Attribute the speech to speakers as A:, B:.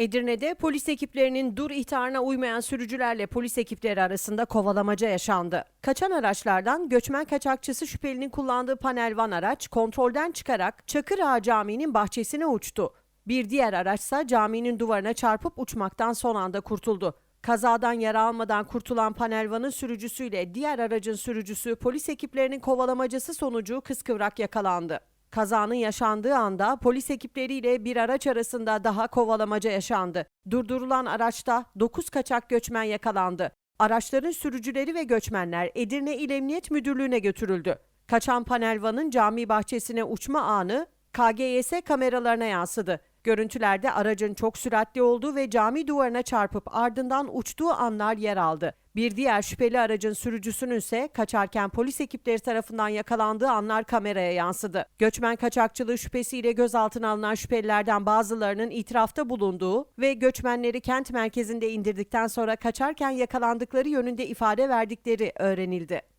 A: Edirne'de polis ekiplerinin dur ihtarına uymayan sürücülerle polis ekipleri arasında kovalamaca yaşandı. Kaçan araçlardan göçmen kaçakçısı şüphelinin kullandığı panel van araç kontrolden çıkarak Çakır Ağa Camii'nin bahçesine uçtu. Bir diğer araçsa caminin duvarına çarpıp uçmaktan son anda kurtuldu. Kazadan yara almadan kurtulan panel vanın sürücüsüyle diğer aracın sürücüsü polis ekiplerinin kovalamacası sonucu kıskıvrak yakalandı. Kazanın yaşandığı anda polis ekipleriyle bir araç arasında daha kovalamaca yaşandı. Durdurulan araçta 9 kaçak göçmen yakalandı. Araçların sürücüleri ve göçmenler Edirne İl Emniyet Müdürlüğü'ne götürüldü. Kaçan panel vanın cami bahçesine uçma anı KGS kameralarına yansıdı. Görüntülerde aracın çok süratli olduğu ve cami duvarına çarpıp ardından uçtuğu anlar yer aldı. Bir diğer şüpheli aracın sürücüsünün ise kaçarken polis ekipleri tarafından yakalandığı anlar kameraya yansıdı. Göçmen kaçakçılığı şüphesiyle gözaltına alınan şüphelilerden bazılarının itirafta bulunduğu ve göçmenleri kent merkezinde indirdikten sonra kaçarken yakalandıkları yönünde ifade verdikleri öğrenildi.